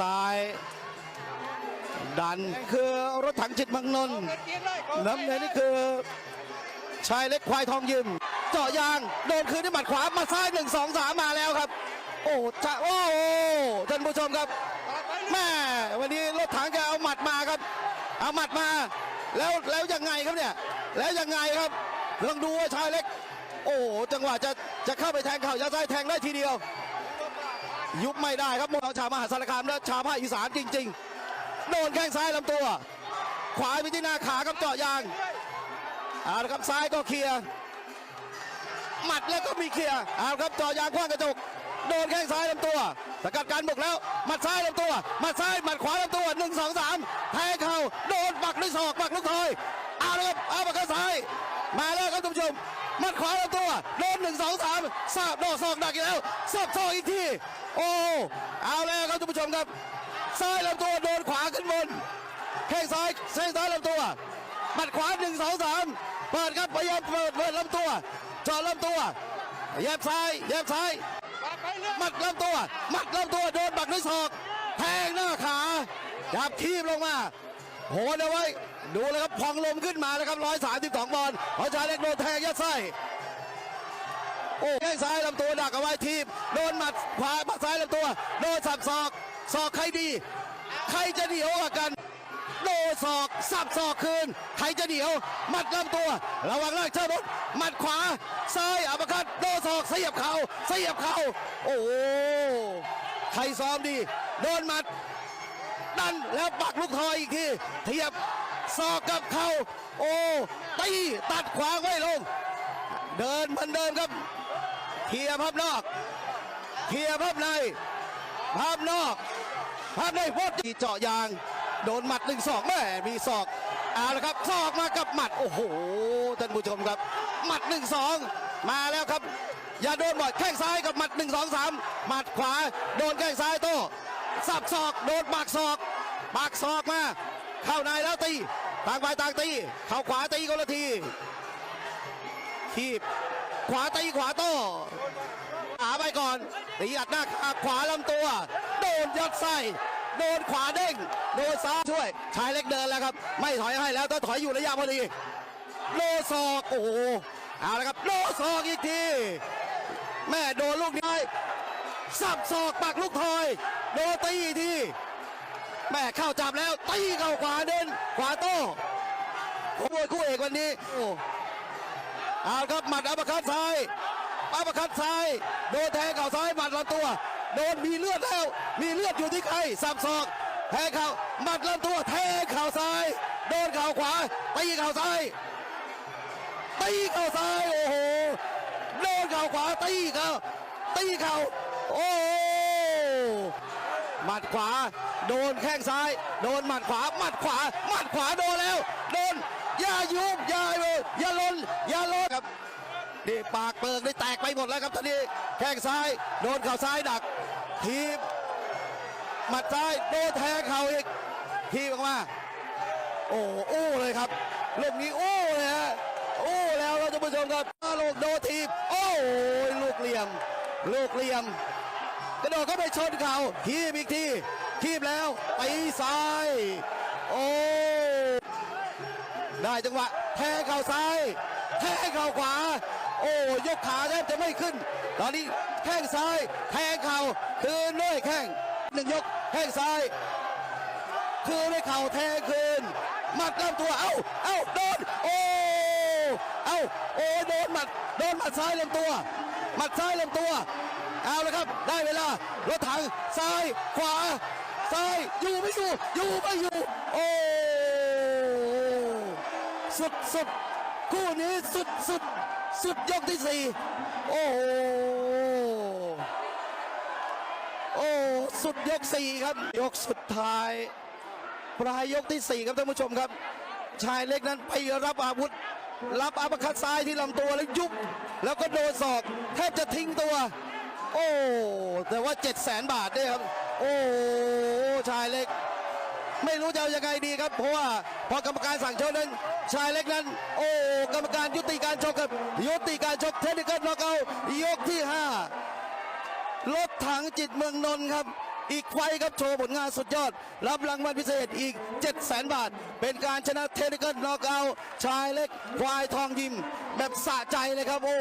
ซ้าย ดันคือรถถังจิตมังนนท์น้ำเงินนี่คือชายเล็กควายทองยิมเจาะยางโดนคืนด้วยหมัดขวามาซ้ายหนึ่งสองสามมาแล้วครับ โอ้จะโอ้ท่านผู้ชมครับแม่วันนี้รถถังแกเอาหมัดมาครับ เอาหมัดมา แล้วแล้วยังไงครับเนี่ย แล้วยังไงครับลองดูว่าชายเล็ก โอ้จังหวะจะจะเข้าไปแทงเข่ายัดไส้แทงได้ทีเดียว ยุบไม่ได้ครับมองชาวมหาสารคามและชาวภาคอีสานจริง ๆ โดนแข้งซ้ายลำตัว ขวาไปที่หน้าขาครับเจาะยางเอาละครับซ้ายก็เคลียร์หมัดแล้วก็มีเคลียร์เอาละครับเจาะยางคว้างกระจก โดนแข้งซ้ายลำตัวสกัดการบุกแล้วหมัดซ้ายลำตัวหมัดซ้ายหมัดขวาลำตัวหนึ่งสองสามแทงเข่าโดนปักด้วยศอกปักลูกถอยเอาละครับเอาปากกาซ้าย มาแล้วครับท่านผู้ชมหมัดขวาลำตัวโดนหนึ่งสองสามสาบดอกศอกดักอีกแล้วสับศอกอีกทีโอ้เอาแล้วครับท่านผู้ชมครับซ้ายลำตัวโดนขวาขึ้นบนแข้งซ้ายแข้งซ้ายลำตัวหมัดขวาหนึ่งสองสามเปิดครับพยายามเปิดเปิดลำตัวเจาะลำตัวแยบซ้ายแยบซ้ายหมัดลำตัวหมัดลำตัวโดนบักด้วยศอก แทงหน้าขาจับทีบลงมาโหนเอาไว้ ดูเลยครับพองลมขึ้นมาแล้วครับร้อยสามสิบสองบอลพราชายเล็กโดนแทงยัดไส้โอ้แข้งซ้ายลำตัวดักเอาไว้ทีบโดนหมัดขวาหมัดซ้ายลำตัวโดนสับศอกศอกใครดี ใครจะเหนียวกกัน โดนศอกสับศอกคืนใครจะเหนียวหมัดลำตัว ระวังแรกเชิดรถหมัดขวาซ้ายอัปคัดโดนศอกเสียบเข่าเสียบเข่าโอ้โหใครซ้อมดี โดนหมัดดันแล้วปักลูกทอยอีกทีเทียบ ศอกกับเข่าโอ้ตีตัดขวางไว้ลง เดินเหมือนเดิมครับเคลียร์ภาพนอกเคลียร์ภาพในภาพนอกภาพในโพดเจาะยาง โดนหมัดหนึ่งสองแม่มีศอกเอาละครับศอกมากับหมัดโอ้โหท่านผู้ชมครับ หมัดหนึ่งสองมาแล้วครับ อย่าโดนบ่อยแข้งซ้ายกับหมัดหนึ่งสองสามหมัดขวา โดนแข้งซ้ายโต้สับศอกโดนปากศอกปากศอกมา เข้าในแล้วตี ต่างฝ่ายต่างตี เข้าขวาตีคนละทีทีบขวาตีขวาโต้ขาไปก่อนตีอัดหน้าขาขวาลำตัว โดนยัดไส้โดนขวาเด้ง โดนซ้ายช่วย ชายเล็กเดินแล้วครับ ไม่ถอยให้แล้วต้องถอยอยู่ระยะพอดี โลศอกโอ้โห เอาละครับ โลศอกอีกที แม่โดนลูกนี้สับศอกปักลูกทอย โดนตีอีกที แม่เข้าจับแล้วตีเข้าขวาเดินขวาโต้คู่มวยคู่เอกวันนี้โอ้เอาครับหมัดอัปคัดซ้ายอัปคัดซ้ายโดนแทงเข่าซ้ายหมัดลำตัวโดนมีเลือดแล้ว มีเลือดอยู่ที่ใครสับศอกแทงเข่าหมัดลำตัวแทงเข่าซ้ายโดนเข่าขวาตีเข่าซ้ายตีเข่าซ้ายโอ้โหโดนเข่าขวาตีเข่าตีเข่าโอ้โห หมัดขวา โดนแข้งซ้าย โดนหมัดขวา หมัดขวา หมัดขวาโดนแล้ว โดน อย่ายุบอย่าเลยอย่าลนอย่าลนครับนี่ปากเปิกได้แตกไปหมดแล้วครับท่านนี้แข้งซ้าย โดนเข่าซ้ายดัก ทีบหมัดซ้ายโดนแทงเข่าอีก ทีบออกมา โอ้โอ้เลยครับลูกนี้โอ้เลยฮะโอ้แล้วเราจะผู้ชมครับลูกโดนทีบ โอ้ยลูกเหลี่ยม ลูกเหลี่ยม กระโดดเข้าไปชนเข่าทีบอีกทีทีบแล้วตีซ้าย โอ้ ได้จังหวะแทงเข่าซ้าย แทงเข่าขวา โอ้ยกขาแทบจะไม่ขึ้น ตอนนี้แข้งซ้าย แทงเข่าคืนด้วยแข้งหนึ่งยกแข้งซ้าย คืนด้วยเข่าแทงคืนหมัดลำตัว เอ้า เอ้าโดน โอ้ เอ้า โอ้ โดนหมัด โดนหมัดซ้ายลำตัว หมัดซ้ายลำตัว เอาละครับ ได้เวลารถถังซ้ายขวา ซ้ายอยู่ไม่อยู่ อยู่ไม่อยู่ โอ้สุดสุดคู่นี้สุดสุดสุดยกที่สี่โอ้โหโอ้สุดยกสี่ครับ ยกสุดท้าย ปลายยกที่สี่ครับท่านผู้ชมครับ ชายเล็กนั้นไปรับอาวุธ รับอัปคัดซ้ายที่ลำตัวแล้วยุบแล้วก็โดนศอก แทบจะทิ้งตัว โอ้แต่ว่า7 0 0 0 0 0บาทด้วยครับ โอ้ชายเล็ก ไม่รู้จะเอายังไงดีครับ เพราะว่าพอกรรมการสั่งชกนั้น ชายเล็กนั้น โอ้กรรมการยุติการชกครับยุติการชกเทคนิคน็อกเอายกที่ 5 รถถังจิตเมืองนนท์ครับอีกไฟครับโชว์ผลงานสุดยอด รับรางวัลพิเศษอีก 7 0 0 0 0 บาท เป็นการชนะเทคนิคน็อกเอาชายเล็กควายทองยิม แบบสะใจเลยครับ โอ้